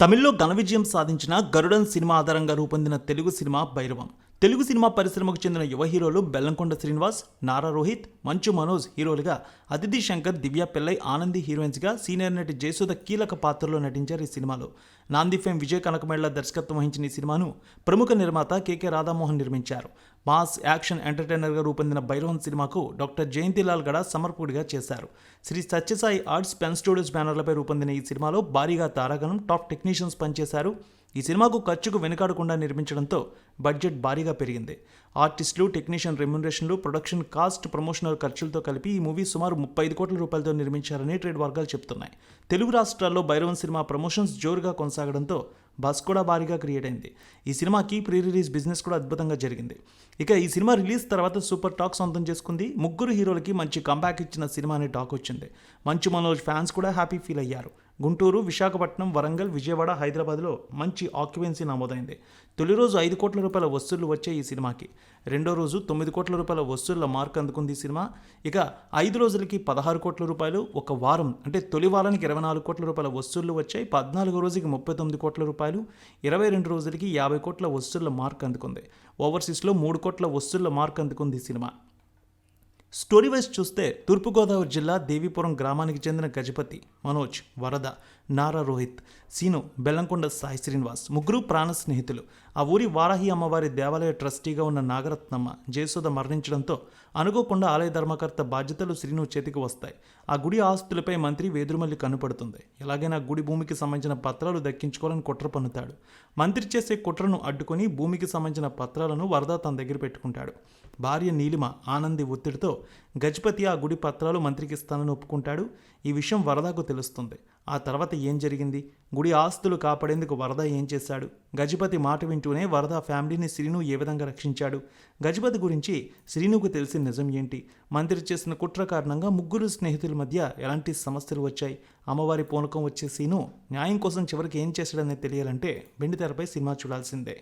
తమిళ్ళో ఘన విజయం సాధించిన గరుడన్ సినిమా ఆధారంగా రూపొందిన తెలుగు సినిమా భైరవం. తెలుగు సినిమా పరిశ్రమకు చెందిన యువ హీరోలు బెల్లంకొండ శ్రీనివాస్ నారా రోహిత్ మంచు మనోజ్ హీరోలుగా అతిథి శంకర్ దివ్య పిల్లై ఆనంది హీరోయిన్స్గా సీనియర్ నటి జయసుధ కీలక పాత్రలో నటించారు ఈ సినిమాలో. నాంది ఫేమ్ విజయ్ కనకమేళ్ళ దర్శకత్వం వహించిన ఈ సినిమాను ప్రముఖ నిర్మాత కేకే రాధామోహన్ నిర్మించారు. మాస్ యాక్షన్ ఎంటర్టైనర్గా రూపొందిన భైరవన్ సినిమాకు డాక్టర్ జయంతిలాల్ గడ సమర్పకుడిగా చేశారు. Shri Sathya Sai arts pen studios బ్యానర్లపై రూపొందిన ఈ సినిమాలో భారీగా తారాగణం టాప్ టెక్నీషియన్స్ పనిచేశారు. ఈ సినిమాకు ఖర్చుకు వెనుకాడకుండా నిర్మించడంతో బడ్జెట్ భారీగా పెరిగింది. ఆర్టిస్టులు టెక్నీషియన్ రెమ్యునరేషన్లు ప్రొడక్షన్ కాస్ట్ ప్రమోషనల్ ఖర్చులతో కలిపి ఈ మూవీ సుమారు ముప్పై ఐదు కోట్ల రూపాయలతో నిర్మించారని ట్రేడ్ వర్గాలు చెబుతున్నాయి. తెలుగు రాష్ట్రాల్లో భైరవన్ సినిమా ప్రమోషన్స్ జోరుగా కొనసాగడంతో బస్ కూడా భారీగా క్రియేట్ అయింది. ఈ సినిమాకి ప్రీ రిలీజ్ బిజినెస్ కూడా అద్భుతంగా జరిగింది. ఇక ఈ సినిమా రిలీజ్ తర్వాత సూపర్ టాక్ సొంతం చేసుకుంది. ముగ్గురు హీరోలకి మంచి కంబ్యాక్ ఇచ్చిన సినిమా అనే టాక్ వచ్చింది. మంచు మనోజ్ ఫ్యాన్స్ కూడా హ్యాపీ ఫీల్ అయ్యారు. గుంటూరు విశాఖపట్నం వరంగల్ విజయవాడ హైదరాబాద్లో మంచి ఆక్యుపెన్సీ నమోదైంది. తొలి రోజు ఐదు కోట్ల రూపాయల వసూళ్ళు వచ్చాయి ఈ సినిమాకి. రెండో రోజు తొమ్మిది కోట్ల రూపాయల వసూళ్ళ మార్క్ అందుకుంది ఈ సినిమా. ఇక ఐదు రోజులకి పదహారు కోట్ల రూపాయలు ఒక వారం అంటే తొలి వారానికి ఇరవై నాలుగు కోట్ల రూపాయల వసూళ్ళు వచ్చాయి. పద్నాలుగో రోజుకి ముప్పై తొమ్మిది కోట్ల రూపాయలు ఇరవై రెండు రోజులకి యాభై కోట్ల వసూళ్ళ మార్క్ అందుకుంది. ఓవర్సీస్లో మూడు కోట్ల వసూళ్ళ మార్క్ అందుకుంది ఈ సినిమా. స్టోరీ వైజ్ చూస్తే తూర్పుగోదావరి జిల్లా దేవీపురం గ్రామానికి చెందిన గజపతి మనోజ్ వరద నారా రోహిత్ సీను బెల్లంకొండ సాయి శ్రీనివాస్ ముగ్గురు ప్రాణ స్నేహితులు. ఆ ఊరి వారాహి అమ్మవారి దేవాలయ ట్రస్టీగా ఉన్న నాగరత్నమ్మ జయసుధ మరణించడంతో అనుకోకుండా ఆలయ ధర్మకర్త బాధ్యతలు శ్రీను చేతికి వస్తాయి. ఆ గుడి ఆస్తులపై మంత్రి వేదురుమల్లి కనుపడుతుంది. ఎలాగైనా గుడి భూమికి సంబంధించిన పత్రాలు దక్కించుకోవాలని కుట్ర పన్నుతాడు. మంత్రి చేసే కుట్రను అడ్డుకొని భూమికి సంబంధించిన పత్రాలను వరద తన దగ్గర పెట్టుకుంటాడు. భార్య నీలిమ ఆనంది ఒత్తిడితో గజపతి ఆ గుడి పత్రాలు మంత్రికి ఇస్తానని ఒప్పుకుంటాడు. ఈ విషయం వరదకు తెలుస్తుంది. ఆ తర్వాత ఏం జరిగింది? గుడి ఆస్తులు కాపాడేందుకు వరద ఏం చేశాడు? గజపతి మాట వింటూనే వరద ఫ్యామిలీని శ్రీను ఏ విధంగా రక్షించాడు? గజపతి గురించి శ్రీనుకు తెలిసిన నిజం ఏంటి? మంత్రి చేసిన కుట్ర కారణంగా ముగ్గురు స్నేహితుల మధ్య ఎలాంటి సమస్యలు వచ్చాయి? అమ్మవారి పూనకం వచ్చే సీను న్యాయం కోసం చివరికి ఏం చేశాడనేది తెలియాలంటే వెండితెరపై సినిమా చూడాల్సిందే.